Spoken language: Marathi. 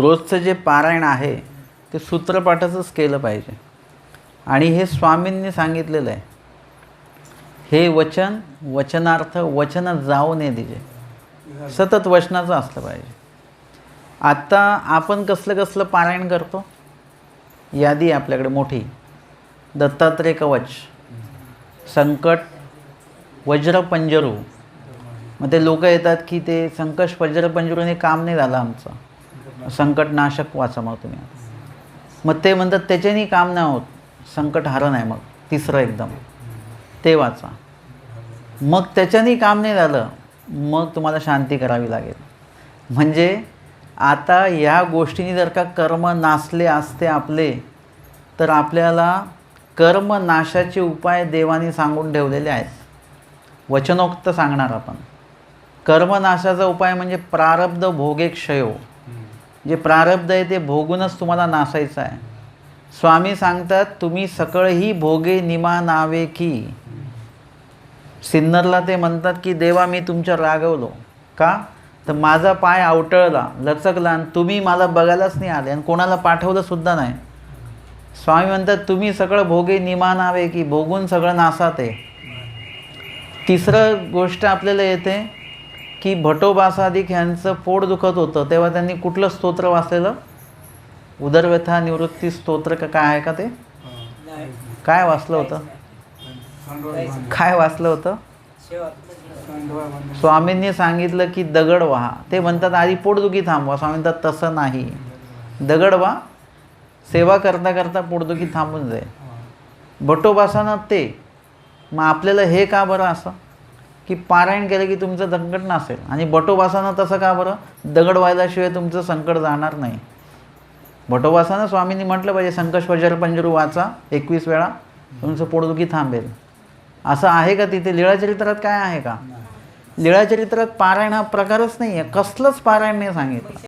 रोजचं जे पारायण आहे ते सूत्रपाठाचंच केलं पाहिजे. आणि हे स्वामींनी सांगितलेलं आहे. हे वचन वचनार्थ वचन जाऊ नये दिजे. सतत वचनाचं असलं पाहिजे. आत्ता आपण कसलं कसलं पारायण करतो? यादी आपल्याकडे मोठी. दत्तात्रय कवच. संकट वज्रपंजरू मग ते लोक येतात की ते संकट वज्रपंजरूने काम नाही झालं आमचं. संकटनाशक वाचा मग तुम्ही. मग ते म्हणतात त्याच्यानी काम नाही होत. संकट हरण आहे मग. तिसरं एकदम. ते वाचा. मग त्याच्यानी काम नाही झालं मग तुम्हाला शांती करावी लागेल. म्हणजे आता या गोष्टींनी जर का कर्म नासले असते आपले तर आपल्याला कर्म नाशाचे उपाय देवाने सांगून ठेवलेले आहेत. वचनोक्त सांगणार आपण. कर्मनाशाचा उपाय म्हणजे प्रारब्ध भोगे क्षयो जे प्रारब्ध आहे ते भोगूनच तुम्हाला नासायचं आहे. स्वामी सांगतात तुम्ही सकळही भोगे निमा नावे की. सिन्नरला ते म्हणतात की देवा मी तुमच्या रागवलो. का? तर माझा पाय आवटळला लचकला आणि तुम्ही मला बघायलाच नाही आले आणि कोणाला पाठवलं सुद्धा नाही. स्वामी म्हणतात तुम्ही सगळं भोगे निमा नावे की भोगून सगळं नासात आहे. तिसरं गोष्ट आपल्याला येते की भटोबासादिक ह्यांचं पोट दुखत होतं तेव्हा त्यांनी कुठलं स्तोत्र वाचलेलं? उदरव्यथा निवृत्ती स्तोत्र का काय आहे का ते? काय वाचलं होतं? काय वाचलं होतं? स्वामींनी सांगितलं की दगड व्हा. ते म्हणतात आधी पोटदुखी थांबवा. स्वामी म्हणतात तसं नाही. दगड व्हा सेवा करता करता पोटदुखी थांबून जाईल. भटोबासानं ते मग आपल्याला हे का बरं असं? की पारायण केलं की तुमचं संकट नसेल. आणि बटोबासानं तसं का बरं? दगड व्हायल्याशिवाय तुमचं संकट जाणार नाही. भटोबासानं स्वामींनी म्हटलं पाहिजे संकट वजर पंजरू वाचा एकवीस वेळा तुमचं पोटदुखी थांबेल. असं आहे का तिथे? लीळाचरित्रात काय आहे का? लीळाचरित्रात पारायण हा प्रकारच नाही आहे कसलंच पारायण नाही सांगितलं.